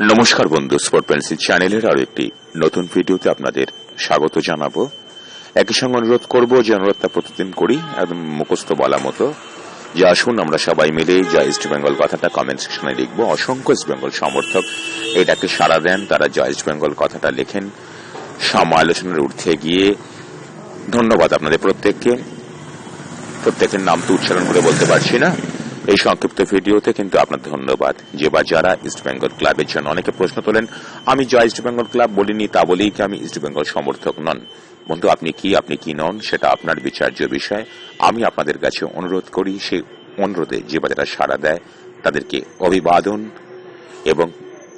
নমস্কার বন্ধু sport pencil চ্যানেলের আরও একটি নতুন ভিডিওতে আপনাদের স্বাগত জানাব। একই সঙ্গে অনুরোধ করব যে অনুরোধটা প্রতিদিন করি, একদম মুখস্থ বলা মতো। যে আসুন, আমরা সবাই মিলে যা ইস্ট বেঙ্গল কথাটা কমেন্ট সেকশনে লিখব। অসংখ্য ইস্ট বেঙ্গল সমর্থক এটাকে সাড়া দেন, তারা জয় ইস্ট বেঙ্গল কথাটা লেখেন, সমালোচনার ঊর্ধ্বে গিয়ে। ধন্যবাদ আপনাদের প্রত্যেককে। প্রত্যেকের নাম তো উচ্চারণ করে বলতে পারছি না। এই সংক্ষিপ্ত ভিডিওতে কিন্তু আপনার ধন্যবাদ। যে বা যারা ইস্ট বেঙ্গল ক্লাবের জন্য অনেকে প্রশ্ন তোলেন, আমি জয় ইস্ট বেঙ্গল ক্লাব বলিনি তা বলেই কি আমি ইস্ট বেঙ্গল সমর্থক নন? বন্ধু, আপনি কি আপনি কি নন? সেটা আপনার বিচার্য বিষয়। আমি আপনাদের কাছে অনুরোধ করি, সেই অনুরোধে যে বা যারা সাড়া দেয়, তাদেরকে অভিবাদন এবং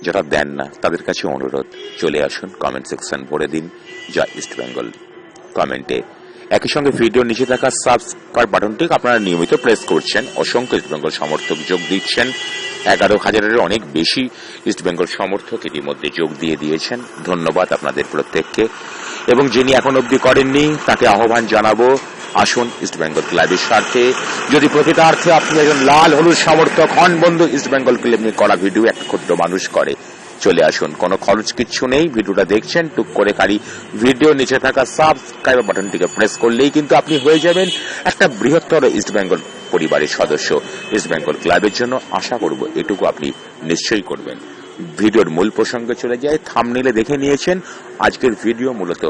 যারা দেন না, তাদের কাছে অনুরোধ। চলে আসুন কমেন্ট সেকশন ভরে দিন, যা ইস্ট বেঙ্গল কমেন্টে একই সঙ্গে ভিডিও নিচে থাকা সাবস্ক্রাইব বাটনটি আপনারা নিয়মিত প্রেস করছেন। অসংখ্য ইস্ট বেঙ্গল সমর্থক যোগ দিচ্ছেন। এগারো হাজারের অনেক বেশি ইস্ট বেঙ্গল সমর্থক ইতিমধ্যে যোগ দিয়ে দিয়েছেন। ধন্যবাদ আপনাদের প্রত্যেককে। এবং যিনি এখন অবধি করেননি, তাকে আহ্বান জানাব, আসুন ইস্ট বেঙ্গল ক্লাবের স্বার্থে। যদি প্রকৃতার্থে আপনি একজন লাল হলুদ সমর্থক হন, বন্ধু ইস্ট বেঙ্গল ক্লাব নিয়ে করা ভিডিও একটা ক্ষুদ্র মানুষ করে। চলে আসুন। কোনো খরচ কিচ্ছু নেই, ভিডিওটা দেখছেন, টুক করে খালি ভিডিও নিচে থাকা সাবস্ক্রাইব বাটনটিকে প্রেস করলেই কিন্তু আপনি হয়ে যাবেন একটা বৃহত্তর ইস্ট বেঙ্গল পরিবারের সদস্য। ইস্ট বেঙ্গল ক্লাবের জন্য আশা করব এটুকু আপনি নিশ্চয়ই করবেন। ভিডিওর মূল প্রসঙ্গে চলে যায় থামনিলে দেখে নিয়েছেন, আজকের ভিডিও মূলত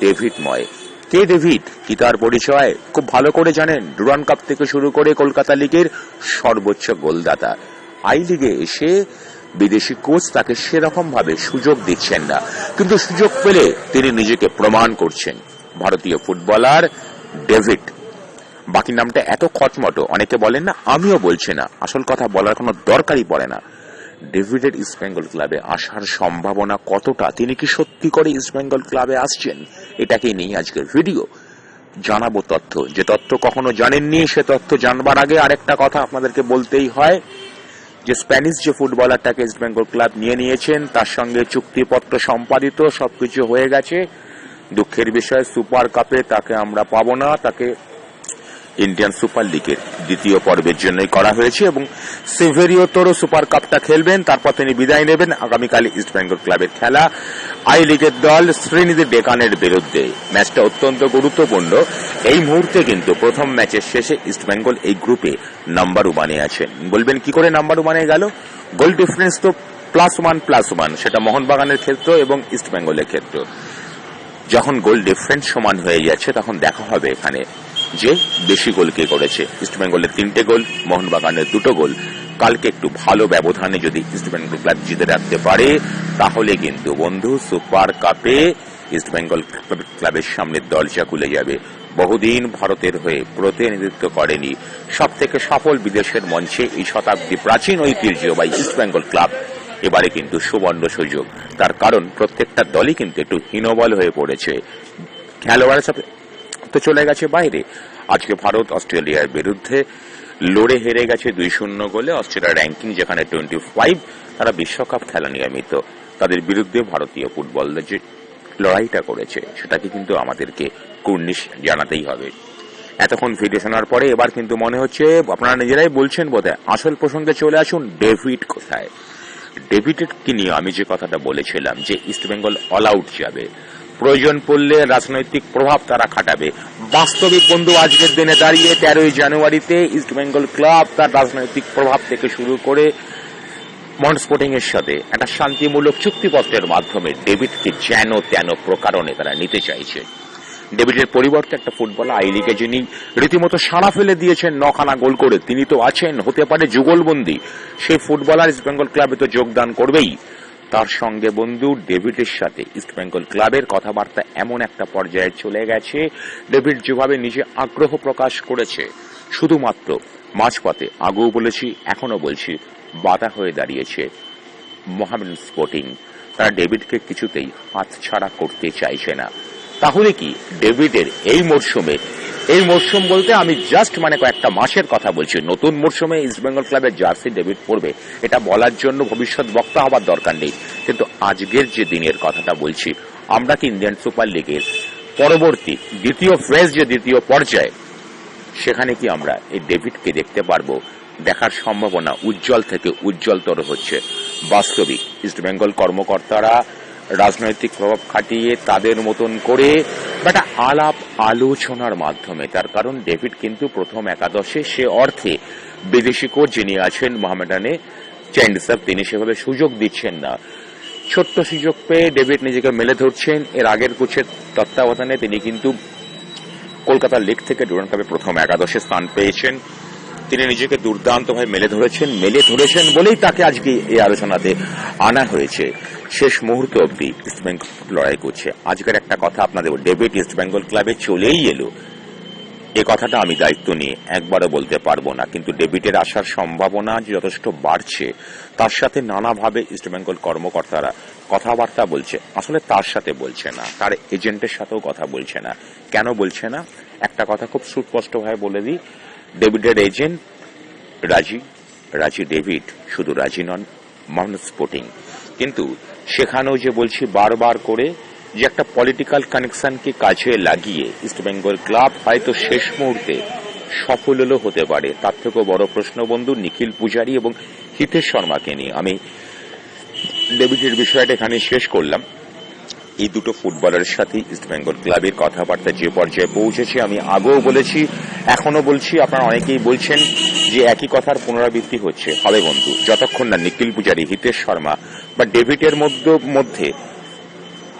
ডেভিড ময়। কে ডেভিড কি তার পরিচয়? খুব ভালো করে জানেন। ডুরান কাপ থেকে শুরু করে কলকাতা লিগের সর্বোচ্চ গোলদাতা। আই লিগে এসে বিদেশি কোচ তাকে সেরকম ভাবে সুযোগ দিচ্ছেন না। কিন্তু সুযোগ পেলে তিনি নিজেকে প্রমাণ করছেন। ভারতীয় ফুটবলার ডেভিড। বাকি নামটা এত খটমটো, অনেকে বলেন না, আমিও বলছি না। আসল কথা বলার কোনো দরকারই পড়ে না। ডেভিডের ইস্ট বেঙ্গল ক্লাবে আসার সম্ভাবনা কতটা? তিনি কি সত্যি করে ইস্ট বেঙ্গল ক্লাবে আসছেন? এটাকেই নিয়ে আজকের ভিডিও। জানাব তথ্য। যে তথ্য কখনো জানেননি, সে তথ্য জানবার আগে আরেকটা কথা আপনাদেরকে বলতেই হয়। যে স্প্যানিশ যে ফুটবলারটাকে ইস্ট বেঙ্গল ক্লাব নিয়ে নিয়েছেন, তার সঙ্গে চুক্তিপত্র সম্পাদিত, সবকিছু হয়ে গেছে। দুঃখের বিষয়, সুপার কাপে তাকে আমরা পাবো না, তাকে ইন্ডিয়ান সুপার লিগের দ্বিতীয় পর্বের জন্যই করা হয়েছে এবং সেভেরিওতরও সুপার কাপটা খেলবেন, তারপর তিনি বিদায় নেবেন। আগামীকাল ইস্ট বেঙ্গল ক্লাবের খেলা। আই লিগের দল শ্রীনিধি ডেকানের বিরুদ্ধে। ম্যাচটা অত্যন্ত গুরুত্বপূর্ণ। এই মুহূর্তে কিন্তু প্রথম ম্যাচের শেষে ইস্ট বেঙ্গল এই গ্রুপে নাম্বার ওয়ানে আছেন বলবেন, কি করে নাম্বার ওয়ানে গেল? গোল ডিফারেন্স তো প্লাস ওয়ান প্লাস ওয়ান সেটা মোহনবাগানের ক্ষেত্র এবং ইস্ট বেঙ্গলের ক্ষেত্র। যখন গোল ডিফারেন্স সমান হয়ে যাচ্ছে, তখন দেখা হবে এখানে যে বেশি গোল কে করেছে। ইস্টবেঙ্গলের তিনটে গোল, মোহনবাগানের দুটো গোল। কালকে একটু ভালো ব্যবধানে যদি ইস্টবেঙ্গল ক্লাব জিতে রাখতে পারে, তাহলে কিন্তু বন্ধু সুপার কাপে ইস্টবেঙ্গল ক্লাবের সামনে দরজা খুলে যাবে। বহুদিন ভারতের হয়ে প্রতিনিধিত্ব করেনি। সব থেকে সফল বিদেশের মঞ্চে এই শতাব্দী প্রাচীন ঐতিহ্য বা ইস্টবেঙ্গল ক্লাব এবারে কিন্তু সুবর্ণ সুযোগ। তার কারণ প্রত্যেকটা দলই কিন্তু একটু হীনবল হয়ে পড়েছে। খেলোয়াড়ের সাথে তো চলে গেছে বাইরে। আজকে ভারত অস্ট্রেলিয়ার বিরুদ্ধে লড়ে হেরে গেছে দুই শূন্য গোলে অস্ট্রেলিয়ার র্যাঙ্কিং যেখানে টোয়েন্টি ফাইভ তারা বিশ্বকাপ খেলা নিয়মিত। তাদের বিরুদ্ধে ভারতীয় ফুটবল যে লড়াইটা করেছে, সেটাকে কিন্তু আমাদেরকে কুর্নিশ জানাতেই হবে। এতক্ষণ ভিডিও শোনার পরে এবার কিন্তু মনে হচ্ছে, আপনারা নিজেরাই বলছেন বোধহয়, আসল প্রসঙ্গে চলে আসুন ডেভিড কোথায়? ডেভিডকে নিয়ে আমি যে কথাটা বলেছিলাম যে ইস্টবেঙ্গল অল আউট যাবে প্রয়োজন পড়লে রাজনৈতিক প্রভাব তারা খাটাবে। বাস্তবিক বন্ধু আজকের দিনে দাঁড়িয়ে তেরোই জানুয়ারিতে ইস্টবেঙ্গল ক্লাব তার রাজনৈতিক প্রভাব থেকে শুরু করে মন্ট স্পোর্টিং এর সাথে একটা শান্তিমূলক চুক্তিপত্রের মাধ্যমে ডেভিডকে যেন তেন প্রকারণে তারা নিতে চাইছে। ডেভিডের পরিবর্তে একটা ফুটবলার আই লিগে যিনি রীতিমতো সাড়া ফেলে দিয়েছেন, নখানা গোল করে, তিনি তো আছেন, হতে পারে যুগলবন্দি। সেই ফুটবলার ইস্ট বেঙ্গল ক্লাবে তো যোগদান করবেই। তার সঙ্গে বন্ধু ডেভিডের সাথে ইস্ট বেঙ্গল ক্লাবের কথাবার্তা এমন একটা পর্যায়ে চলে গেছে। ডেভিড যেভাবে নিজে আগ্রহ প্রকাশ করেছে, শুধুমাত্র মাঝপথে আগেও বলেছি এখনও বলছি, বাধা হয়ে দাঁড়িয়েছে মোহামেডান স্পোর্টিং। তারা ডেভিডকে কিছুতেই হাতছাড়া করতে চাইছে না। তাহলে কি ডেভিডের এই মরশুমে এই মরশুম বলতে আমি জাস্ট মানে কয়েকটা মাসের কথা বলছি। নতুন মরশুমে ইস্টবেঙ্গল ক্লাবের জার্সি ডেভিড পড়বে। এটা বলার জন্য ভবিষ্যৎ বক্তা হবার দরকার নেই। কিন্তু আজকের যে দিনের কথাটা বলছি, আমরা কি ইন্ডিয়ান সুপার লিগের পরবর্তী দ্বিতীয় ফ্রেজ যে দ্বিতীয় পর্যায়ে, সেখানে কি আমরা এই ডেভিডকে দেখতে পারব? দেখার সম্ভাবনা উজ্জ্বল থেকে উজ্জ্বলতর হচ্ছে। বাস্তবিক ইস্টবেঙ্গল কর্মকর্তারা রাজনৈতিক প্রভাব খাটিয়ে তাদের মতন করে একটা আলাপ আলোচনার মাধ্যমে। তার কারণ ডেভিড কিন্তু প্রথম একাদশে সে অর্থে বিদেশি কোচ যিনি আছেন মোহামেডানে চ্যান্ডিসার, তিনি সেভাবে সুযোগ দিচ্ছেন না। ছোট্ট সুযোগ পেয়ে ডেভিড নিজেকে মেলে ধরছেন। এর আগের কোচের তত্ত্বাবধানে তিনি কিন্তু কলকাতা লিগ থেকে ডুরান্ড কাপে প্রথম একাদশে স্থান পেয়েছেন। তিনি নিজেকে দুর্দান্তভাবে মেলে ধরেছেন মেলে ধরেছেন বলেই তাকে আজকে এই আলোচনাতে আনা হয়েছে। শেষ মুহূর্ত অবধি ইস্টবেঙ্গল লড়াই করছে। আজকের একটা কথা আপনাদের ডেভিড ইস্টবেঙ্গল ক্লাবে চলেই এলো। এ কথাটা আমি দায়িত্ব নিয়ে একবারও বলতে পারব না, কিন্তু ডেভিডের আসার সম্ভাবনা যথেষ্ট বাড়ছে, তার সাথে নানাভাবে ইস্টবেঙ্গল কর্মকর্তারা কথাবার্তা বলছে। আসলে তার সাথে বলছে না, তার এজেন্টের সাথেও কথা বলছে না। কেন বলছে না? একটা কথা খুব সুস্পষ্টভাবে বলে দিই, ডেভিডের এজেন্ট রাজি রাজি ডেভিড, শুধু রাজি নন মাউন্ট স্পোর্টিং। কিন্তু সেখানেও যে বলছি বারবার করে যে একটা পলিটিক্যাল কানেকশনকে কাজে লাগিয়ে ইস্টবেঙ্গল ক্লাব হয়তো শেষ মুহূর্তে সফল হলেও হতে পারে। তার থেকেও বড় প্রশ্ন বন্ধু নিখিল পূজারী এবং হিতেশ শর্মাকে নিয়ে আমি ডেবিটের বিষয়টা এখানে শেষ করলাম। এই দুটো ফুটবলারের সাথে ইস্টবেঙ্গল ক্লাবের কথাবার্তা যে পর্যায়ে পৌঁছেছে, আমি আগেও বলেছি এখনও বলছি, আপনারা অনেকেই বলছেন যে একই কথার পুনরাবৃত্তি হচ্ছে। হবে বন্ধু, যতক্ষণ না নিখিল পূজারি, হিতেশ শর্মা বা ডেভিডের মধ্যে মধ্যে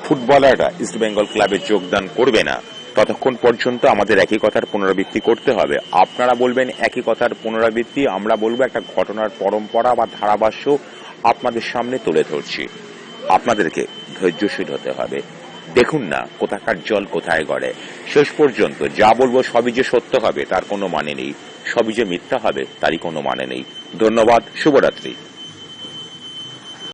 ফুটবলাররা ইস্টবেঙ্গল ক্লাবে যোগদান করবে না, ততক্ষণ পর্যন্ত আমাদের একই কথার পুনরাবৃত্তি করতে হবে। আপনারা বলবেন একই কথার পুনরাবৃত্তি, আমরা বলব একটা ঘটনার পরম্পরা বা ধারাভাষ্য আপনাদের সামনে তুলে ধরছি। আপনাদেরকে ধৈর্যশীল হতে হবে। দেখুন না, কোথাকার জল কোথায় গড়ে। শেষ পর্যন্ত যা বলব সবই যে সত্য হবে, তার কোনো মানে নেই। সবই যে মিথ্যা হবে, তারই কোনো মানে নেই। ধন্যবাদ, শুভরাত্রি।